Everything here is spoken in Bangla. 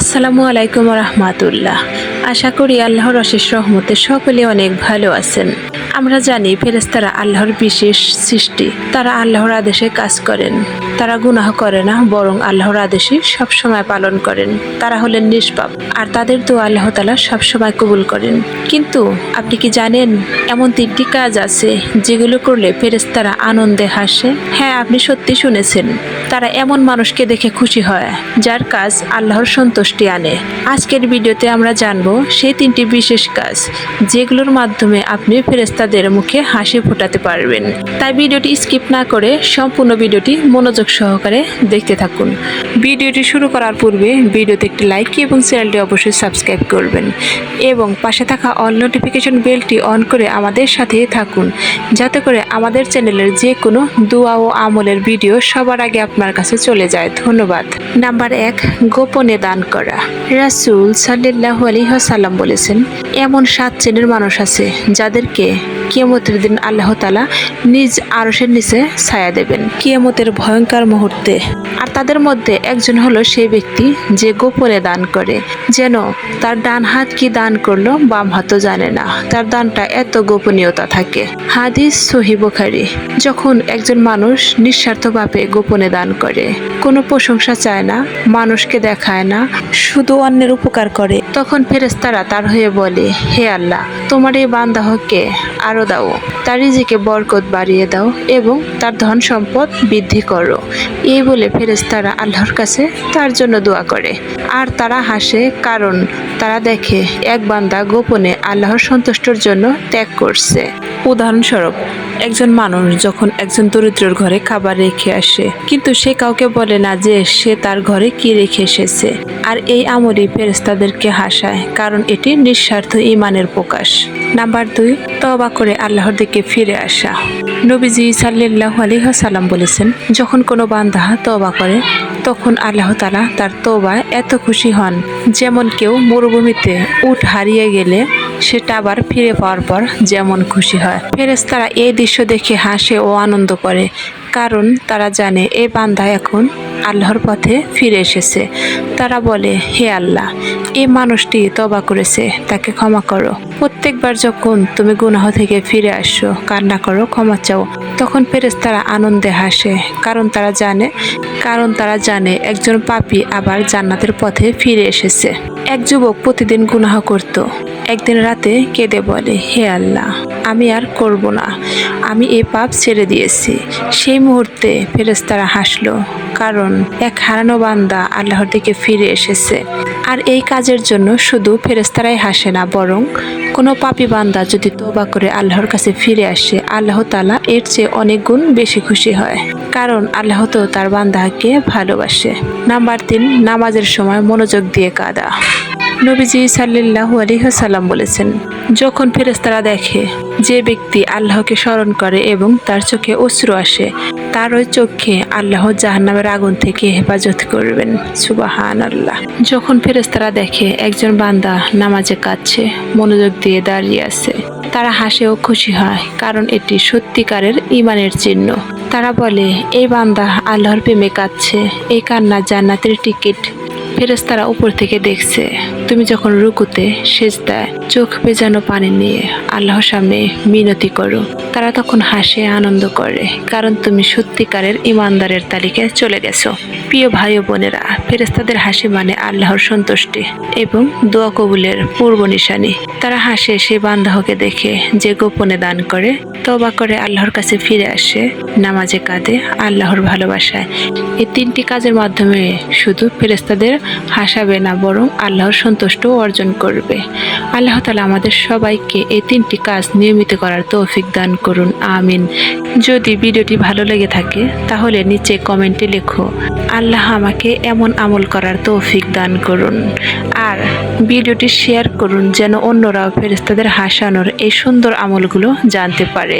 আসসালামু আলাইকুম রহমাতুল্লাহ। আশা করি আল্লাহর অশেষ রহমতে সকলে অনেক ভালো আছেন। আমরা জানি ফেরেস্তারা আল্লাহর বিশেষ সৃষ্টি। তারা আল্লাহর আদেশে কাজ করেন। তারা গুনাহ করে না, বরং আল্লাহর আদেশে সবসময় পালন করেন। তারা হলেন নিষ্পাপ, আর তাদের তো আল্লাহ তালা সবসময় কবুল করেন। কিন্তু আপনি কি জানেন, এমন তিনটি কাজ আছে যেগুলো করলে ফেরেস্তারা আনন্দে হাসে? হ্যাঁ আপনি সত্যি শুনেছেন। তারা এমন মানুষকে দেখে খুশি হয়, যার কাজ আল্লাহর সন্তুষ্টি আনে। আজকের ভিডিওতে আমরা জানব সেই তিনটি বিশেষ কাজ, যেগুলোর মাধ্যমে আপনি ফেরেস্তাদের মুখে হাসি ফোটাতে পারবেন। তাই ভিডিওটি স্কিপ না করে সম্পূর্ণ ভিডিওটি মনোযোগ সহকারে দেখতে থাকুন। ভিডিওটি শুরু করার পূর্বে ভিডিওতে একটি লাইক এবং চ্যানেলটি অবশ্যই সাবস্ক্রাইব করবেন এবং পাশে থাকা অল নোটিফিকেশন বেলটি অন করে আমাদের সাথে থাকুন। যাতে করে আমাদের চ্যানেলের যে কোনো দোয়া ও আমলের ভিডিও সবার আগে আপনার কাছে চলে যায়। ধন্যবাদ। নাম্বার এক, গোপনে দান করা। রাসুল সাল্লাহ আলী হাসাল্লাম বলেছেন, এমন সাত চেনের মানুষ আছে যাদেরকে কিয়ামতের দিন আল্লাহ তালা নিজ আরসের নিচে ছায়া দেবেন। কিয়ামতের ভয়ঙ্কর মুহূর্তে। আর তাদের মধ্যে একজন হলো সেই ব্যক্তি যে গোপনে দান করে, যেন তার ডান হাত কি দান করল বাম হাতও জানে না। তার দানটা এত গোপনীয়তা থাকে। হাদিস সহি বুখারি। যখন একজন মানুষ নিঃস্বার্থভাবে গোপনে দান করে, কোনো প্রশংসা চায় না, মানুষকে দেখায় না, শুধু অন্যের উপকার করে, তখন ফেরেস্তারা তার হয়ে বলে, হে আল্লাহ, তোমার এই বান্দাহকে আরও দাও, তার রিজিকে বরকত বাড়িয়ে দাও এবং তার ধন সম্পদ বৃদ্ধি করো। এই বলে ফেরেস্তারা আল্লাহর কাছে তার জন্য দোয়া করে। আর তারা হাসে, কারণ তারা দেখে এক বান্দা গোপনে আল্লাহর সন্তুষ্টর জন্য ত্যাগ করছে। উদাহরণস্বরূপ, একজন মানুষ যখন একজন দরিদ্রর ঘরে খাবার রেখে আসে, কিন্তু সে কাউকে বলে না যে সে তার ঘরে কি রেখে এসেছে। আর এই আমলই ফেরেস্তাদেরকে হাসায়, কারণ এটি নিঃস্বার্থ ইমানের প্রকাশ। নাম্বার দুই তবা করে আল্লাহর দিকে ফিরে আসা। নবীজি সাল্লাহ আলিহাসাল্লাম বলেছেন, যখন কোনো বান্ধা তবা করে, তখন আল্লাহ তালা তার তোবায় এত খুশি হন, যেমন কেউ মরুভূমিতে উঠ হারিয়ে গেলে সেটা আবার ফিরে পাওয়ার পর যেমন খুশি হয়। ফেরেস্তারা এই দৃশ্য দেখে হাসে ও আনন্দ করে, কারণ তারা জানে এই বান্দা এখন আল্লাহর পথে ফিরে এসেছে। তারা বলে, হে আল্লাহ এই মানুষটি তবা করেছে, তাকে ক্ষমা করো। প্রত্যেকবার যখন তুমি গুনাহ থেকে ফিরে আসো, কান্না করো, ক্ষমা চাও, তখন ফেরেস্তারা আনন্দে হাসে, কারণ তারা জানে, কারণ তারা জানে একজন পাপী আবার জান্নাতের পথে ফিরে এসেছে। এক যুবক প্রতিদিন গুনাহ করত। একদিন রাতে কেঁদে বলে হে আল্লাহ। আমি আর করব না। আমি এ পাপ ছেড়ে দিয়েছি। সেই মুহূর্তে ফেরেস্তারা হাসলো, কারণ এক হারানো বান্দা আল্লাহর দিকে ফিরে এসেছে। আর এই কাজের জন্য শুধু ফেরেস্তারাই হাসে না, বরং কোনো পাপি বান্দা যদি তোবা করে আল্লাহর কাছে ফিরে আসে, আল্লাহ তালা এর চেয়ে অনেক গুণ বেশি খুশি হয়। কারণ আল্লাহ তো তার বান্দাকে ভালোবাসে। নাম্বার তিন, নামাজের সময় মনোযোগ দিয়ে কাদা। নবীজি সাল্লাহু আলিহাসাল্লাম বলেছেন, যখন ফেরেস্তারা দেখে যে ব্যক্তি আল্লাহকে স্মরণ করে এবং তার চোখে অশ্রু আসে তার ওই চোখে আল্লাহ জাহান্নামের আগুন থেকে হেফাজত করবেন। সুবাহান আল্লাহ যখন ফেরেস্তারা দেখে একজন বান্দা নামাজে কাঁদছে, মনোযোগ দিয়ে দাঁড়িয়ে আছে, তারা হাসে ও খুশি হয়, কারণ এটি সত্যিকারের ইমানের চিহ্ন। তারা বলে, এই বান্দা আল্লাহর প্রেমে কাঁদছে, এই কান্না জান্নাতের টিকিট ফেরেস্তারা উপর থেকে দেখছে, তুমি যখন রুকুতে সেজদায় চোখ বেজানো পানি নিয়ে আল্লাহর সামনে মিনতি করো তারা তখন হাসে, আনন্দ করে। কারণ তুমি সত্যিকারের ইমানদারের তালিকায় চলে গেছো। প্রিয় ভাই ও বোনেরা ফেরেস্তাদের হাসি মানে আল্লাহর সন্তুষ্টি এবং দোয়া কবুলের পূর্ব নিশানি। তারা হাসে সেই বান্দাহকে দেখে যে গোপনে দান করে তবা করে আল্লাহর কাছে ফিরে আসে, নামাজে কাঁদে, আল্লাহর ভালোবাসায়। এই তিনটি কাজের মাধ্যমে শুধু ফেরেস্তাদের হাসাবে না, বরং আল্লাহর সন্তুষ্ট অর্জন করবে। আল্লাহ তালা আমাদের সবাইকে এই তিনটি কাজ নিয়মিত করার তৌফিক দান করুন, আমিন। যদি ভিডিওটি ভালো লেগে থাকে, তাহলে নিচে কমেন্টে লেখো, আল্লাহ আমাকে এমন আমল করার তৌফিক দান করুন। আর ভিডিওটি শেয়ার করুন, যেন অন্যরাও ফেরেস্তাদের হাসানোর এই সুন্দর আমলগুলো জানতে পারে।